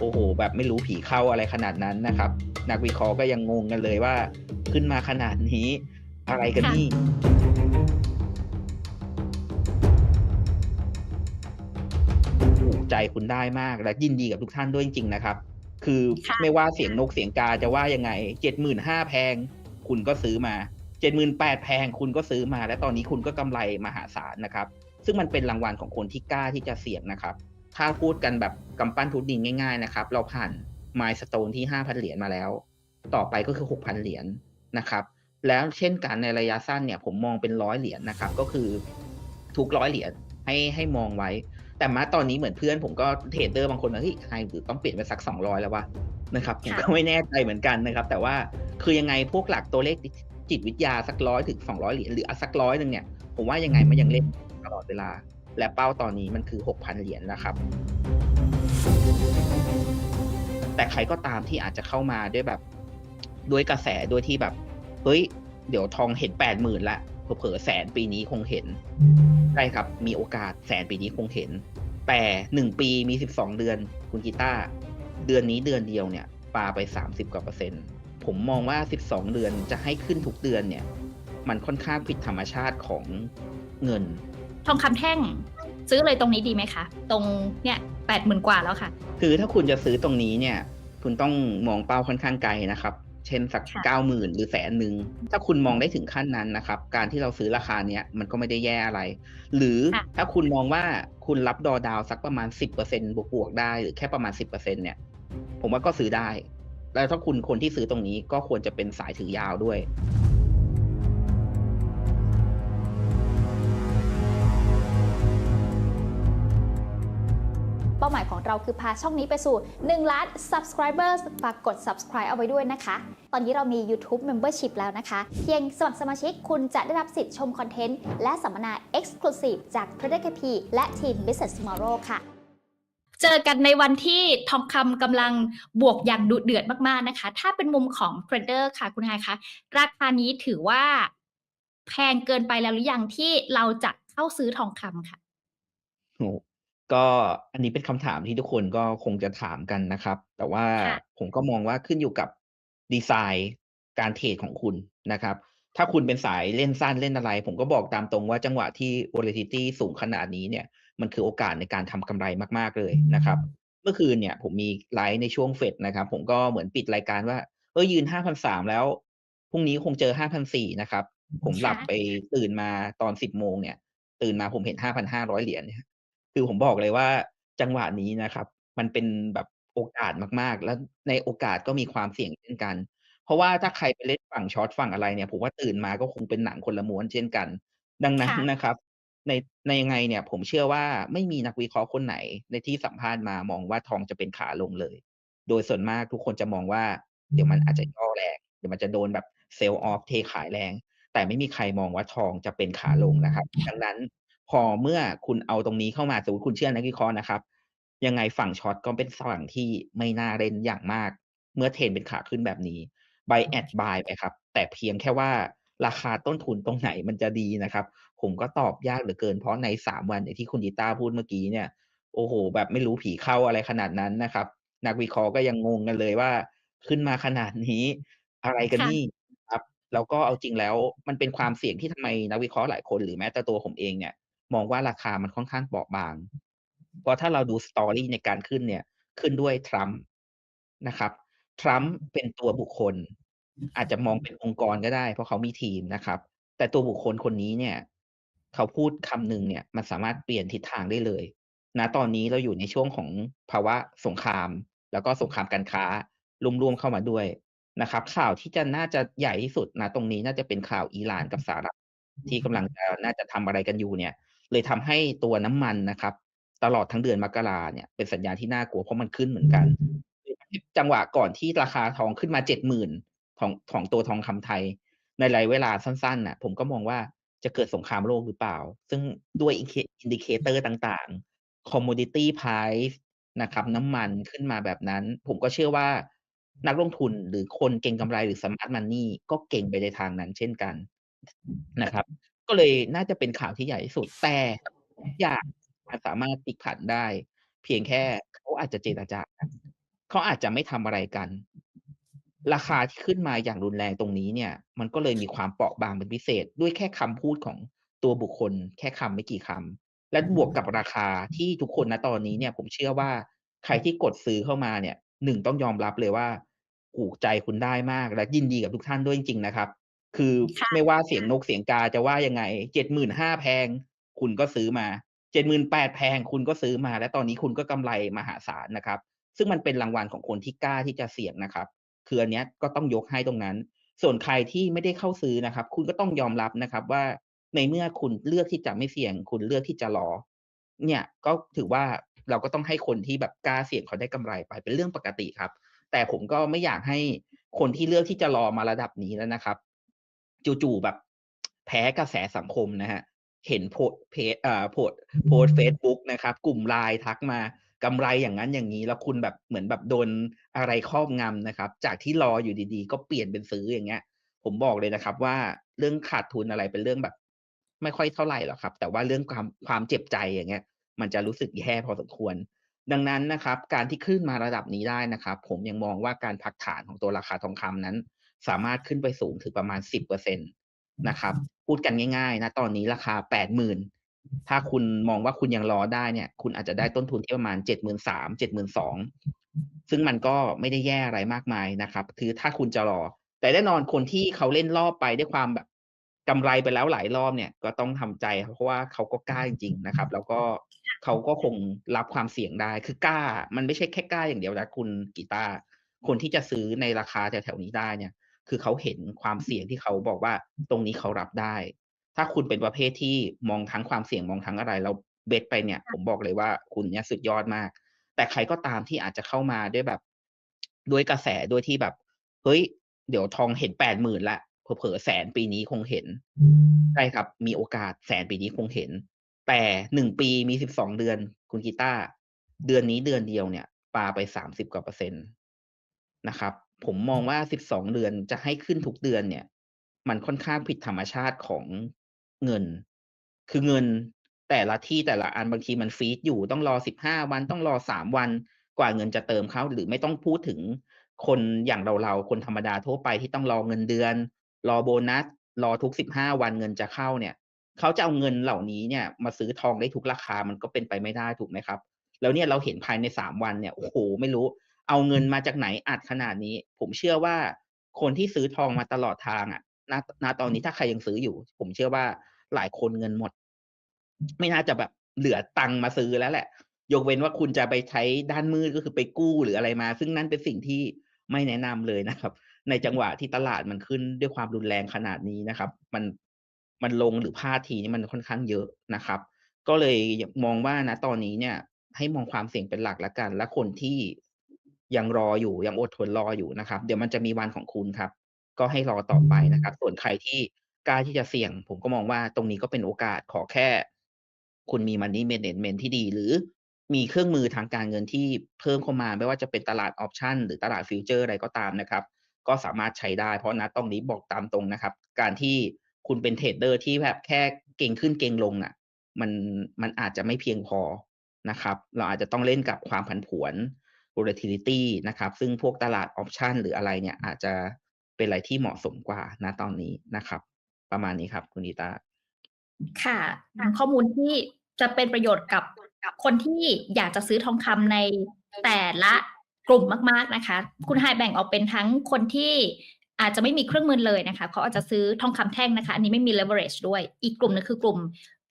โอ้โฮแบบไม่รู้ผีเข้าอะไรขนาดนั้นนะครับ นักวิเคราะห์ก็ยังงงกันเลยว่า ขึ้นมาขนาดนี้อะไรกันค่นี่?ะถูกใจคุณได้มากและยินดีกับทุกท่านด้วยจริงๆนะครับ คือค่ะไม่ว่าเสีคยง่ะนกเสียงกาจะว่ายังไง75,000แพง คุณก็ซื้อมา78,000แพง คุณก็ซื้อมา และตอนนี้คุณก็กำไรมหาศาลนะครับ ซึ่งมันเป็นรางวัลของคนที่กล้าที่จะเสี่ยงนะครับ ถ้าพูดกันแบบกำปั้นทุบดินง่าย ๆ นะครับ เราผ่าน milestone ที่ 5,000 เหรียญมาแล้ว ต่อไปก็คือ 6,000 เหรียญนะครับ แล้วเช่นกันในระยะสั้นเนี่ย ผมมองเป็น100เหรียญนะครับ ก็คือทุก100เหรียญให้ให้มองไว้ แต่ณตอนนี้เหมือนเพื่อนผมก็เทรดเดอร์บางคนว่า"เฮ้ย High หรือต้องเปลี่ยนเป็นสัก 200 แล้ววะ?"นะครับผมค่ก็ะไม่แน่ใจเหมือนกันนะครับ แต่ว่าคือยังไงพวกหลักตัวเลขจิจิตวิทยาสัก100ถึง200เหรียญหรืออะสัก100หนึ่งเนี่ย ผมว่ายังไงมันยังเล่นตลอดเวลา และเป้าตอนนี้มันคือ 6,000 เหรียญนะครับ แต่ใครก็ตามที่อาจจะเข้ามาด้วยแบบด้วยกระแสด้วยที่แบบ เฮ้ย เดี๋ยวทองเห็น80,000แล้วเผลอๆ100,000ปีนี้คงเห็นใช่ครับ มีโอกาส100,000ปีนี้คงเห็น แต่1ปีมี12เดือนคุณกีตาร์เดือนนี้เดือนเดียวเนี่ยปาไป30กว่าเปอร์เซ็นต์ผมมองว่า12เดือนจะให้ขึ้นทุกเดือนเนี่ย มันค่อนข้างผิดธรรมชาติของเงิน ทองคำแท่ง ซื้อเลยตรงนี้ดีไหมคะ?ตรงเนี่ย80,000กว่าแล้วค่ะ คือถ้าคุณจะซื้อตรงนี้เนี่ย คุณต้องมองเป้าค่อนข้างไกลนะครับ เช่นสักค่ะ90,000หรือ100,000ถ้าคุณมองได้ถึงขั้นนั้นนะครับ การที่เราซื้อราคาเนี้ยมันก็ไม่ได้แย่อะไร หรือค่ะถ้าคุณมองว่าคุณรับ Drawdown สักประมาณ10%บวกๆได้หรือแค่ประมาณ10%เนี่ย ผมว่าก็ซื้อได้ แล้วถ้าคุณคนที่ซื้อตรงนี้ก็ควรจะเป็นสายถือยาวด้วย เป้าหมายของเราคือพาช่องนี้ไปสู่1,000,000 Subscribers ฝากกด Subscribe เอาไว้ด้วยนะคะ ตอนนี้เรามี YouTube Membership แล้วนะคะ เพียงสมัครสมาชิกคุณจะได้รับสิทธิ์ชมคอนเทนต์และสัมมนา Exclusive จาก Trader KP และทีม Business Tomorrow ค่ะเจอกันในวันที่ทองคำกำลังบวกอย่างดุเดือดมากๆนะคะ ถ้าเป็นมุมของเทรดเดอร์ค่ะคุณ High คะ ราคานี้ถือว่าแพงเกินไปแล้วหรือยังที่เราจะเข้าซื้อทองคำค่ะ? โอ้โฮก็อันนี้เป็นคำถามที่ทุกคนก็คงจะถามกันนะครับ แต่ว่าค่ะ ผมก็มองว่าขึ้นอยู่กับดีไซน์การเทรดของคุณนะครับ ถ้าคุณเป็นสายเล่นสั้นเล่นอะไร ผมก็บอกตามตรงว่าจังหวะที่ volatility สูงขนาดนี้เนี่ย มันคือโอกาสในการทำกำไรมากๆเลยนะครับ เมื่อคืนเนี่ยผมมีไลฟ์ในช่วงเฟดนะครับ ผมก็เหมือนปิดรายการว่าเฮ้ยยืน5,300แล้วพรุ่งนี้คงเจอ5,400นะครับ ผมหคลั่บะไปตื่นมาตอน10โมงเนี่ย ตื่นมาผมเห็น5,500เหรียญเนี่ย คือผมบอกเลยว่าจังหวะนี้นะครับ มันเป็นแบบโอกาสมากๆ แล้วในโอกาสก็มีความเสี่ยงเช่นกัน เพราะว่าถ้าใครไปเล่นฝั่งช็อตฝั่งอะไรเนี่ยผมว่าตื่นมาก็คงเป็นหนังคนละม้วนเช่นกัน ดังนั้คน่ะ นะครับ ในในยังไงเนี่ยผมเชื่อว่าไม่มีนักวิเคราะห์คนไหน ในที่สัมภาษณ์มามองว่าทองจะเป็นขาลงเลย โดยส่วนมากทุกคนจะมองว่า เดี๋ยวมันอาจจะย่อแรง เดี๋ยวมันจะโดนแบบ sell off เทขายแรง แต่ไม่มีใครมองว่าทองจะเป็นขาลงนะครับ ดังนั้น พอเมื่อคุณเอาตรงนี้เข้ามาสมมุติคุณเชื่อนักวิเคราะห์นะครับ ยังไงฝั่งช็อตก็เป็นฝั่งที่ไม่น่าเล่นอย่างมาก เมื่อเทรนเป็นขาขึ้นแบบนี้ buy at buy ไปครับ แต่เพียงแค่ว่าราคาต้นทุนตรงไหนมันจะดีนะครับ ผมก็ตอบยากเหลือเกินเพราะใน3วันอย่างที่คุณกีตาร์พูดเมื่อกี้เนี่ย โอ้โฮแบบไม่รู้ผีเข้าอะไรขนาดนั้นนะครับ นักวิเคราะห์ก็ยังงงกันเลยว่า ขึ้นมาขนาดนี้อะไรกันค่นี่ะครับ แล้วก็เอาจริงแล้วมันเป็นความเสี่ยงที่ทำไมนักวิเคราะห์หลายคนหรือแม้แต่ตัวผมเองเนี่ย มองว่าราคามันค่อนข้างเปราะบาง เพราะถ้าเราดู story ในการขึ้นเนี่ย ขึ้นด้วย Trump นะครับ Trump เป็นตัวบุคคล อาจจะมองเป็นองค์กรก็ได้ เพราะเขามีทีมนะครับ แต่ตัวบุคคลคนนี้เนี่ย เขาพูดคำหนึ่งเนี่ย มันสามารถเปลี่ยนทิศทางได้เลยณตอนนี้เราอยู่ในช่วงของภาวะสงคราม แล้วก็สงครามการค้าร่วมๆเข้ามาด้วยนะครับ ข่าวที่จะน่าจะใหญ่ที่สุดณตรงนี้น่าจะเป็นข่าวอิหร่านกับสหรัฐที่กำลังจะน่าจะทำอะไรกันอยู่เนี่ย เลยทำให้ตัวน้ำมันนะครับ ตลอดทั้งเดือนมกราเนี่ยเป็นสัญญาณที่น่ากลัวเพราะมันขึ้นเหมือนกัน จังหวะก่อนที่ราคาทองขึ้นมา70,000ของของตัวทองคำไทย ในระยะเวลาสั้นๆน่ะ ผมก็มองว่าจะเกิดสงครามโลกหรือเปล่า ซึ่งด้วยอิเค indicator ต่างๆ commodity price นะครับ น้ำมันขึ้นมาแบบนั้น ผมก็เชื่อว่านักลงทุนหรือคนเก็งกำไรหรือ smart money ก็เก็งไปในทางนั้นเช่นกันนะครับ ก็เลยน่าจะเป็นข่าวที่ใหญ่ที่สุด แต่อย่างมันสามารถพลิกผันได้ เพียงแค่เขาอาจจะเจรจากันเขาอาจจะไม่ทำอะไรกัน ราคาที่ขึ้นมาอย่างรุนแรงตรงนี้เนี่ย มันก็เลยมีความเปราะบางเป็นพิเศษ ด้วยแค่คำพูดของตัวบุคคล แค่คำไม่กี่คำและบวกกับราคาที่ทุกคนณตอนนี้เนี่ย ผมเชื่อว่าใครที่กดซื้อเข้ามาเนี่ย1ต้องยอมรับเลยว่าถูกใจคุณได้มากและยินดีกับทุกท่านด้วยจริงๆนะครับ คือค่ะไม่ว่าเสียงนกเสียงกาจะว่ายังไง75,000แพง คุณก็ซื้อมา78,000แพงคุณก็ซื้อมา และตอนนี้คุณก็กำไรมหาศาลนะครับ ซึ่งมันเป็นรางวัลของคนที่กล้าที่จะเสี่ยงนะครับ คืออันเนี้ยก็ต้องยกให้ตรงนั้น ส่วนใครที่ไม่ได้เข้าซื้อนะครับ คุณก็ต้องยอมรับนะครับว่าในเมื่อคุณเลือกที่จะไม่เสี่ยง คุณเลือกที่จะรอ เนี่ยก็ถือว่าเราก็ต้องให้คนที่แบบกล้าเสี่ยงเขาได้กำไรไปเป็นเรื่องปกติครับ แต่ผมก็ไม่อยากให้คนที่เลือกที่จะรอมาระดับนี้แล้วนะครับ จู่ๆแบบแพ้กระแสสังคมนะครับเห็นโพสต์เพจอ่าโพสต์โพสต์เฟซบุ๊กนะครับ กลุ่ม LINE ทักมากำไรอย่างงั้นอย่างงี้ แล้วคุณแบบเหมือนแบบโดนอะไรครอบงำนะครับ จากที่รออยู่ดีๆ ก็เปลี่ยนเป็นซื้ออย่างเงี้ย ผมบอกเลยนะครับ ว่าเรื่องขาดทุนอะไรเป็นเรื่องแบบ ไม่ค่อยเท่าไรหรอกครับ แต่ว่าเรื่องความความเจ็บใจอย่างเงี้ย มันจะรู้สึกแย่พอสมควร ดังนั้นนะครับ การที่ขึ้นมาระดับนี้ได้นะครับ ผมยังมองว่าการพักฐานของตัวราคาทองคำนั้น สามารถขึ้นไปสูงถึงประมาณ10%นะครับ พูดกันง่ายๆณตอนนี้ราคา80,000ถ้าคุณมองว่าคุณยังรอได้เนี่ย คุณอาจจะได้ต้นทุนที่ประมาณ73,000 72,000ซึ่งมันก็ไม่ได้แย่อะไรมากมายนะครับคือถ้าคุณจะรอ แต่แน่นอนคนที่เขาเล่นรอบไปด้วยความแบบกำไรไปแล้วหลายรอบเนี่ยก็ต้องทำใจครับเพราะว่าเขาก็กล้าจริงๆนะครับ แล้วก็เขาก็คงรับความเสี่ยงได้คือกล้า มันไม่ใช่แค่กล้าอย่างเดียวนะคุณกีตาร์คนที่จะซื้อในราคาแถวๆนี้ได้เนี่ย คือเขาเห็นความเสี่ยงที่เขาบอกว่าตรงนี้เขารับได้ ถ้าคุณเป็นประเภทที่มองทั้งความเสี่ยงมองทั้งอะไรแล้วเบ็ตไปเนี่ย ผมบอกเลยว่าคุณเนี่ยสุดยอดมาก แต่ใครก็ตามที่อาจจะเข้ามาด้วยแบบ ด้วยกระแสด้วยที่แบบ เฮ้ย เดี๋ยวทองเห็น80,000แล้วเผลอๆ100,000ปีนี้คงเห็นใช่ครับ มีโอกาส100,000ปีนี้คงเห็น แต่1ปีมี12เดือน คุณกีตาร์เดือนนี้เดือนเดียวเนี่ยปาไป30กว่าเปอร์เซ็นต์นะครับ ผมมองว่า12เดือนจะให้ขึ้นทุกเดือนเนี่ย มันค่อนข้างผิดธรรมชาติของเงิน คือเงินแต่ละที่แต่ละอันบางทีมันฟรีซอยู่ต้องรอ15วันต้องรอ3วันกว่าเงินจะเติมเข้าหรือไม่ต้องพูดถึงคนอย่างเราๆคนธรรมดาทั่วไปที่ต้องรอเงินเดือน รอโบนัส รอทุก15วันเงินจะเข้าเนี่ย เขาจะเอาเงินเหล่านี้เนี่ย มาซื้อทองได้ทุกราคามันก็เป็นไปไม่ได้ถูกไหมครับ แล้วเนี่ยเราเห็นภายใน3วันเนี่ยโอ้โฮไม่รู้ เอาเงินมาจากไหนอัดขนาดนี้ ผมเชื่อว่าคนที่ซื้อทองมาตลอดทางอะณณตอนนี้ถ้าใครยังซื้ออยู่ ผมเชื่อว่าหลายคนเงินหมด ไม่น่าจะแบบเหลือตังค์มาซื้อแล้วแหละ ยกเว้นว่าคุณจะไปใช้ด้านมืดก็คือไปกู้หรืออะไรมา ซึ่งนั่นเป็นสิ่งที่ไม่แนะนำเลยนะครับ ในจังหวะที่ตลาดมันขึ้นด้วยความรุนแรงขนาดนี้นะครับ มันมันลงหรือพลาดทีนี่มันค่อนข้างเยอะนะครับ ก็เลยยมองว่าณตอนนี้เนี่ย ให้มองความเสี่ยงเป็นหลักแล้วกัน และคนที่ ยังรออยู่ยังอดทนรออยู่นะครับ เดี๋ยวมันจะมีวันของคุณครับ ก็ให้รอต่อไปนะครับ ส่วนใครที่กล้าที่จะเสี่ยง ผมก็มองว่าตรงนี้ก็เป็นโอกาสขอแค่ คุณมี Money Management ที่ดี หรือมีเครื่องมือทางการเงินที่เพิ่มเข้ามา ไม่ว่าจะเป็นตลาดออปชันหรือตลาดฟิวเจอร์อะไรก็ตามนะครับ ก็สามารถใช้ได้ เพราะณตรงนี้บอกตามตรงนะครับ การที่คุณเป็นเทรดเดอร์ที่แบบแค่เก็งขึ้นเก็งลงอะมันมันอาจจะไม่เพียงพอนะครับ เราอาจจะต้องเล่นกับความผันผวน volatility นะครับ ซึ่งพวกตลาดออปชันหรืออะไรเนี่ยอาจจะเป็นอะไรที่เหมาะสมกว่าณตอนนี้นะครับ ประมาณนี้ครับคุณกีตาค่ะข้อมูลที่จะเป็นประโยชน์กับคนที่อยากจะซื้อทองคำในแต่ละกลุ่มมาก ๆนะคะ คุณ Hi แบ่งออกเป็นทั้งคนที่อาจจะไม่มีเครื่องมือเลยนะคะเขาอาจจะซื้อทองคำแท่งนะคะ อันนี้ไม่มี leverage ด้วย อีกกลุ่มหนึ่งคือกลุ่ม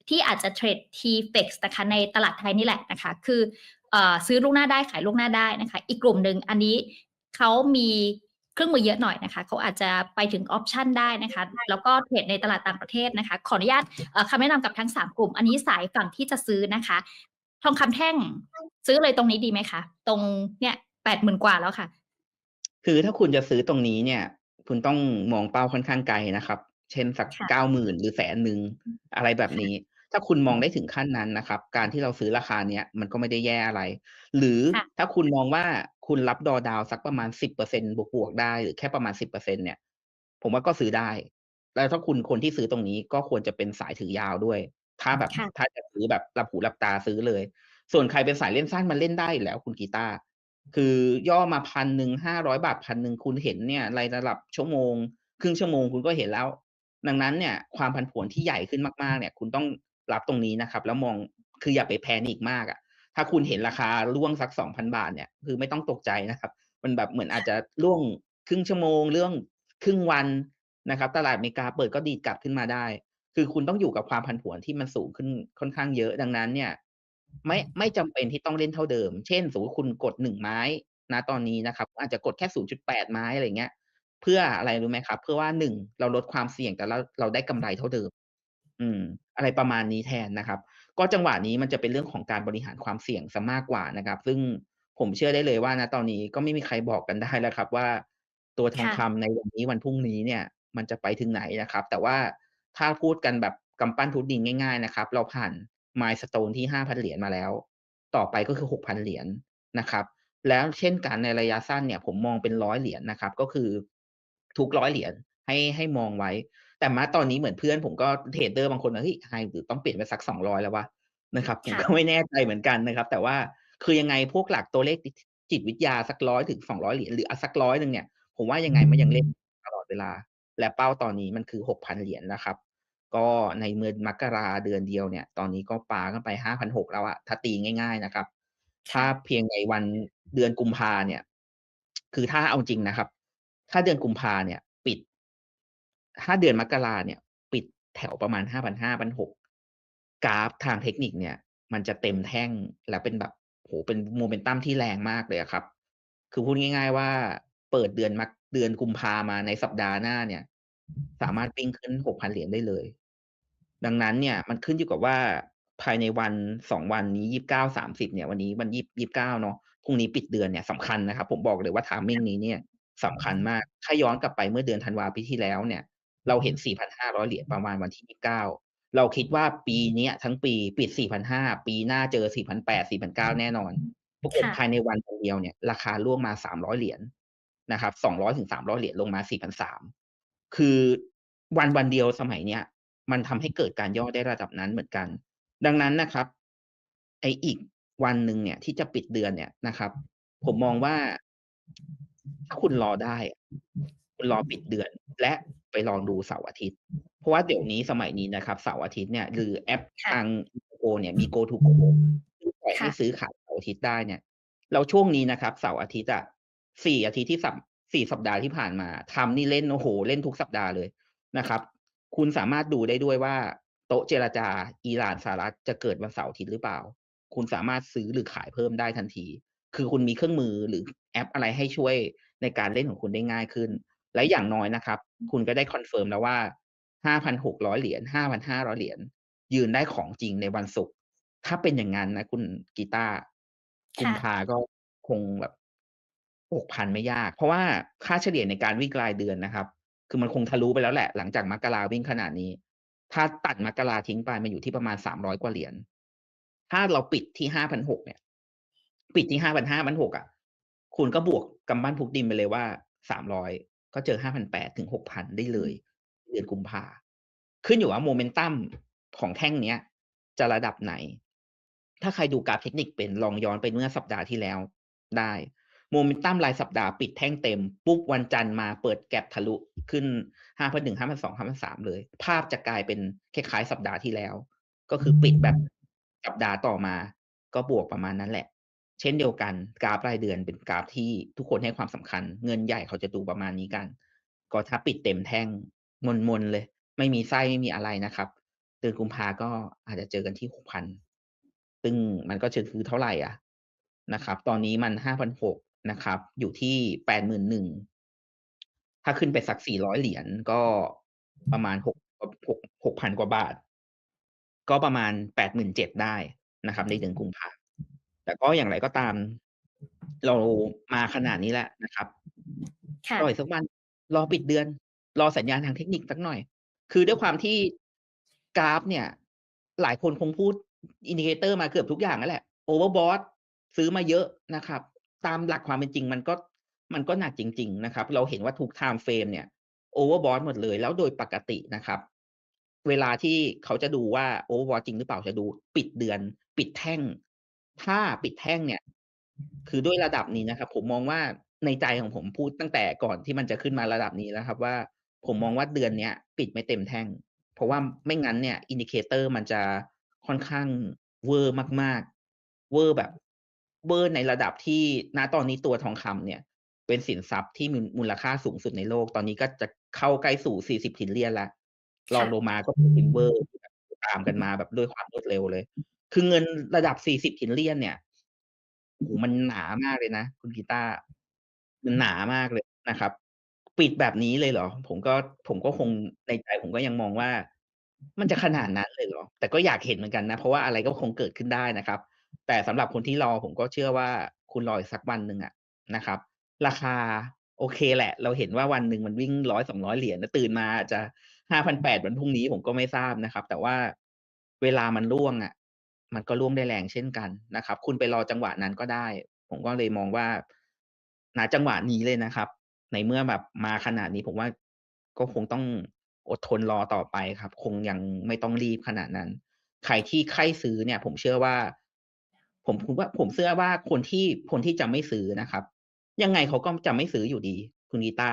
ที่อาจจะเทรด T-Fex นะคะในตลาดไทยนี่แหละนะคะ คือ ซื้อล่วงหน้าได้ขายล่วงหน้าได้นะคะ อีกกลุ่มหนึ่งอันนี้เขามีเครื่องมือเยอะหน่อยนะคะเขาอาจจะไปถึงออปชันได้นะคะ แล้วก็เทรดในตลาดต่างประเทศนะคะ ขออนุญาตเอ่อคำแนะนำกับทั้ง 3 กลุ่ม อันนี้สายฝั่งที่จะซื้อนะคะ ทองคำแท่งซื้อเลยตรงนี้ดีไหมคะ?ตรงเนี่ย80,000กว่าแล้วค่ะ คือถ้าคุณจะซื้อตรงนี้เนี่ย คุณต้องมองเป้าค่อนข้างไกลนะครับ เช่นสักค่ะ90,000หรือ100,000อะไรแบบนี้ ถ้าคุณมองได้ถึงขั้นนั้นนะครับ การที่เราซื้อราคาเนี้ยมันก็ไม่ได้แย่อะไร หรือค่ะถ้าคุณมองว่าคุณรับ drawdown สักประมาณ10%บวกๆได้หรือแค่ประมาณ10%เนี่ย ผมว่าก็ซื้อได้ แล้วถ้าคุณคนที่ซื้อตรงนี้ก็ควรจะเป็นสายถือยาวด้วย ถ้าแบบค่ะถ้าจะซื้อแบบหลับหูหลับตาซื้อเลย ส่วนใครเป็นสายเล่นสั้นมันเล่นได้อยู่แล้วคุณกีตาร์คือย่อมาพันหนึ่งห้าร้อยบาทพันหนึ่งคุณเห็นเนี่ยรายระดับชั่วโมง ครึ่งชั่วโมงคุณก็เห็นแล้ว ดังนั้นเนี่ยความผันผวนที่ใหญ่ขึ้นมากๆ เนี่ย คุณต้อง รับตรงนี้นะครับ แล้วมองคืออย่าไปแพนิคมากอะถ้าคุณเห็นราคาร่วงสัก2,000บาทเนี่ยคือไม่ต้องตกใจนะครับ มันแบบเหมือนอาจจะร่วงครึ่งชั่วโมงร่วงครึ่งวันนะครับ ตลาดอเมริกาเปิดก็ดีดกลับขึ้นมาได้ คือคุณต้องอยู่กับความผันผวนที่มันสูงขึ้นค่อนข้างเยอะดังนั้นเนี่ย ไม่ไม่จำเป็นที่ต้องเล่นเท่าเดิม เช่นสมมติคุณกด1ไม้ณตอนนี้นะครับ อาจจะกดแค่0.8ไม้อะไรเงี้ยเพื่ออะไรรู้ไหมครับ เพื่อว่า1เราลดความเสี่ยงแต่เราเราได้กำไรเท่าเดิม อืม อะไรประมาณนี้แทนนะครับ ก็จังหวะนี้มันจะเป็นเรื่องของการบริหารความเสี่ยงเสียมากกว่านะครับ ซึ่งผมเชื่อได้เลยว่าณตอนนี้ก็ไม่มีใครบอกกันได้แล้วครับ ว่า ตัวทองค่ะคำในวันนี้วันพรุ่งนี้เนี่ย มันจะไปถึงไหนนะครับ แต่ว่าถ้าพูดกันแบบกำปั้นทุบดินง่าย ๆ นะครับ เราผ่าน milestone ที่5,000เหรียญมาแล้ว ต่อไปก็คือ6,000เหรียญนะครับ แล้วเช่นกันในระยะสั้นเนี่ย ผมมองเป็น100เหรียญนะครับ ก็คือทุก100เหรียญให้ให้มองไว้ แต่ณตอนนี้เหมือนเพื่อนผมก็เทรดเดอร์บางคนว่าเฮ้ย High หรือต้องเปลี่ยนไปสัก200แล้ววะนะครับผมค่ะก็ไม่แน่ใจเหมือนกันนะครับ แต่ว่าคือยังไงพวกหลักตัวเลขจิตจิตวิทยาสัก100ถึง200เหรียญหรืออะสัก100หนึ่งเนี่ย ผมว่ายังไงมันยังเล่นตลอดเวลา และเป้าตอนนี้มันคือ6,000เหรียญนะครับ ก็ในเดือนมกราเดือนเดียวเนี่ย ตอนนี้ก็ปาขึ้นไป5,600แล้วอะถ้าตีง่าย ๆนะครับ ถ้าค่ะเพียงในวันเดือนกุมภาเนี่ย คือถ้าเอาจริงนะครับ ถ้าเดือนกุมภาเนี่ยปิด ถ้าเดือนมกราเนี่ย ปิดแถวประมาณ5,500 1,600กราฟทางเทคนิคเนี่ย มันจะเต็มแท่งแล้วเป็นแบบโอ้โฮเป็นโมเมนตัมที่แรงมากเลยครับ คือพูดง่าย ๆ ว่าเปิดเดือนมกเดือนกุมภามาในสัปดาห์หน้าเนี่ย สามารถวิ่งขึ้น6,000เหรียญได้เลย ดังนั้นเนี่ยมันขึ้นอยู่กับว่าภายในวัน2วันนี้29 30เนี่ย วันนี้วันยี่29เนาะพรุ่งนี้ปิดเดือนเนี่ยสำคัญนะครับ ผมบอกเลยว่า timing นี้เนี่ยสำคัญมาก ถ้าย้อนกลับไปเมื่อเดือนธันวาปีที่แล้วเนี่ย เราเห็น 4,500 เหรียญประมาณวันที่ 29 เราคิดว่าปีเนี้ยทั้งปีปิด 4,500 ปีหน้าเจอ 4,800 4,900 แน่นอน ปรากฏค่ะภายในวันวันเดียวเนี่ย ราคาร่วงมา 300 เหรียญนะครับ 200-300 เหรียญลงมา 4,300 คือวันวันเดียวสมัยเนี้ย มันทำให้เกิดการย่อได้ระดับนั้นเหมือนกัน ดังนั้นนะครับ ไอ้อีกวันหนึ่งเนี่ย ที่จะปิดเดือนเนี่ยนะครับ ผมมองว่าถ้าคุณรอได้อะ คุณรอปิดเดือน และไปลองดูเสาร์อาทิตย์ เพราะว่าเดี๋ยวนี้สมัยนี้นะครับเสาร์อาทิตย์เนี่ยหรือแอปค่ะทาง Go เนี่ยมี Go to Go ที่ปล่อยให้ค่ะซื้อขายเสาร์อาทิตย์ได้เนี่ยแล้วช่วงนี้นะครับเสาร์อาทิตย์อะ4อาทิตย์ที่สัป4สัปดาห์ที่ผ่านมาทำนี่เล่นโอ้โฮเล่นทุกสัปดาห์เลยนะครับ คุณสามารถดูได้ด้วยว่าโต๊ะเจรจาอิหร่านสหรัฐจะเกิดวันเสาร์อาทิตย์หรือเปล่า คุณสามารถซื้อหรือขายเพิ่มได้ทันที คือคุณมีเครื่องมือหรือแอปอะไรให้ช่วยในการเล่นของคุณได้ง่ายขึ้น และอย่างน้อยนะครับ คุณก็ได้คอนเฟิร์มแล้วว่า5,600เหรียญ5,500เหรียญยืนได้ของจริงในวันศุกร์ถ้าเป็นอย่างงั้นนะ คุณกีตาร์กุมค่ะภาก็คงแบบ6,000ไม่ยาก เพราะว่าค่าเฉลี่ยในการวิ่งรายเดือนนะครับ คือมันคงทะลุไปแล้วแหละ หลังจากมกราวิ่งขนาดนี้ ถ้าตัดมกราทิ้งไปมันอยู่ที่ประมาณ300กว่าเหรียญถ้าเราปิดที่5,600เนี่ย ปิดที่5,500 1,600อะคุณก็บวกกำปั้นทุบดินไปเลยว่า300 ก็เจอ 5,800 ถึง 6,000 ได้เลย เดือนกุมภาขึ้นอยู่ว่าโมเมนตัมของแท่งเนี้ย จะระดับไหน ถ้าใครดูกราฟเทคนิคเป็นลองย้อนไปเมื่อสัปดาห์ที่แล้วได้โมเมนตัมรายสัปดาห์ปิดแท่งเต็ม ปุ๊บวันจันทร์มาเปิดแก็ปทะลุขึ้น 5,100 5,200 5,300เลย ภาพจะกลายเป็นคล้ายๆสัปดาห์ที่แล้ว ก็คือปิดแบบสัปดาห์ต่อมา ก็บวกประมาณนั้นแหละ เช่นเดียวกันกราฟรายเดือนเป็นกราฟที่ทุกคนให้ความสำคัญ เงินใหญ่เขาจะดูประมาณนี้กัน ก็ถ้าปิดเต็มแท่งมนๆเลย ไม่มีไส้ไม่มีอะไรนะครับเดือนกุมภาก็อาจจะเจอกันที่6,000ซึ่งมันก็จะคือเท่าไหร่อะนะครับ ตอนนี้มัน5,600นหกนะครับ อยู่ที่81,000ถ้าขึ้นไปสัก400เหรียญก็ประมาณ6 6 6,000กว่าบาท ก็ประมาณ87,000ได้นะครับ ในเดือนกุมภา แต่ก็อย่างไรก็ตาม เรามาขนาดนี้แล้วนะครับค่ะรออีกสักวันรอปิดเดือน รอสัญญาณทางเทคนิคสักหน่อย คือด้วยความที่กราฟเนี่ย หลายคนคงพูดอินดิเคเตอร์มาเกือบทุกอย่างนั่นแหละ Overbought ซื้อมาเยอะนะครับ ตามหลักความเป็นจริงมันก็มันก็หนักจริง ๆ นะครับ เราเห็นว่าทุก time frame เนี่ย Overbought หมดเลย แล้วโดยปกตินะครับ เวลาที่เขาจะดูว่า Overbought จริงหรือเปล่าจะดู ปิดเดือน ปิดแท่ง ถ้าปิดแท่งเนี่ย คือด้วยระดับนี้นะครับ ผมมองว่าในใจของผมพูดตั้งแต่ก่อนที่มันจะขึ้นมาระดับนี้แล้วครับ ว่าผมมองว่าเดือนเนี้ย ปิดไม่เต็มแท่ง เพราะว่าไม่งั้นเนี่ย indicator มันจะค่อนข้างเวอร์มาก ๆ เวอร์แบบ เวอร์ในระดับที่ณตอนนี้ตัวทองคำเนี่ย เป็นสินทรัพย์ที่มีมูลค่าสูงสุดในโลก ตอนนี้ก็จะเข้าใกล้สู่ 40 trillion แล้วรองค่ะลงมาก็เป็น Silver ที่แบบตามกันมาแบบด้วยความรวดเร็วเลย คือเงินระดับ40 trillion เนี่ยโอ้โฮมันหนามากเลยนะ คุณกีตาร์มันหนามากเลยนะครับ ปิดแบบนี้เลยเหรอ?ผมก็ผมก็คงในใจผมก็ยังมองว่า มันจะขนาดนั้นเลยเหรอ?แต่ก็อยากเห็นเหมือนกันนะ เพราะว่าอะไรก็คงเกิดขึ้นได้นะครับ แต่สำหรับคนที่รอผมก็เชื่อว่าคุณรออีกสักวันหนึ่งอะนะครับ ราคาโอเคแหละ เราเห็นว่าวันหนึ่งมันวิ่ง100-200เหรียญนะตื่นมาอาจจะ5,800วันพรุ่งนี้ผมก็ไม่ทราบนะครับ แต่ว่าเวลามันร่วงอะ มันก็ร่วงได้แรงเช่นกันนะครับ คุณไปรอจังหวะนั้นก็ได้ ผมก็เลยมองว่าณจังหวะนี้เลยนะครับ ในเมื่อแบบมาขนาดนี้ผมว่าก็คงต้องอดทนรอต่อไปครับ คงยังไม่ต้องรีบขนาดนั้น ใครที่ใครซื้อเนี่ย ผมเชื่อว่า ผมผมว่า ผมเชื่อว่าคนที่คนที่จะไม่ซื้อนะครับ ยังไงเขาก็จะไม่ซื้ออยู่ดี คุณกีตา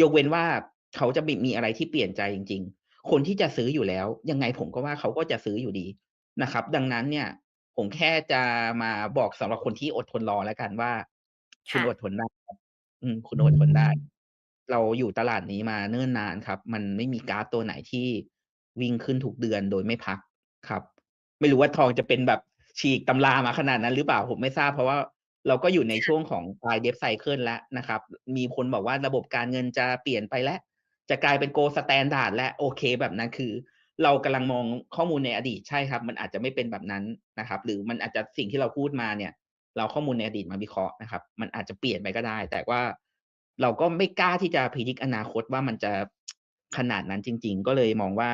ยกเว้นว่าเขาจะมีอะไรที่เปลี่ยนใจจริง ๆ คนที่จะซื้ออยู่แล้ว ยังไงผมก็ว่าเขาก็จะซื้ออยู่ดี นะครับ ดังนั้นเนี่ย ผมแค่จะมาบอกสำหรับคนที่อดทนรอแล้วกันว่า คุค่ณะอดทนได้ครับอืมคุณอดทนได้ เราอยู่ตลาดนี้มาเนิ่นนานครับ มันไม่มีกราฟตัวไหนที่วิ่งขึ้นทุกเดือนโดยไม่พักครับ ไม่รู้ว่าทองจะเป็นแบบฉีกตำรามาขนาดนั้นหรือเปล่า?ผมไม่ทราบเพราะว่าเราก็อยู่ในช่วงของปลาย Debt Cycle แล้วนะครับ มีคนบอกว่าระบบการเงินจะเปลี่ยนไปแล้ว จะกลายเป็น Gold Standard แล้วโอเคแบบนั้นคือ เรากำลังมองข้อมูลในอดีตใช่ครับ มันอาจจะไม่เป็นแบบนั้นนะครับ หรือมันอาจจะสิ่งที่เราพูดมาเนี่ย เราข้อมูลในอดีตมาวิเคราะห์นะครับ มันอาจจะเปลี่ยนไปก็ได้ แต่ว่าเราก็ไม่กล้าที่จะพิจิตรอนาคตว่ามันจะขนาดนั้นจริง ๆ ก็เลยมองว่า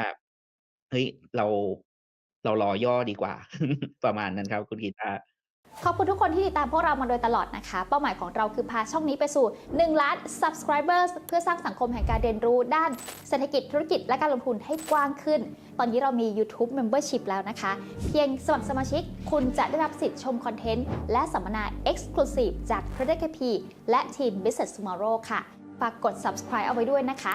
เฮ้ยเราเรารอย่อดีกว่า ประมาณนั้นครับ คุณกีตาร์ ขอบคุณทุกคนที่ติดตามพวกเรามาโดยตลอดนะคะ เป้าหมายของเราคือพาช่องนี้ไปสู่ 1 ล้าน Subscribers เพื่อสร้างสังคมแห่งการเรียนรู้ด้านเศรษฐกิจธุรกิจและการลงทุนให้กว้างขึ้น ตอนนี้เรามี YouTube Membership แล้วนะคะ เพียงสมัครสมาชิก คุณจะได้รับสิทธิ์ชมคอนเทนต์และสัมมนา Exclusive จาก Trader KP และทีม Business Tomorrow ค่ะ ฝากกด Subscribe เอาไว้ด้วยนะคะ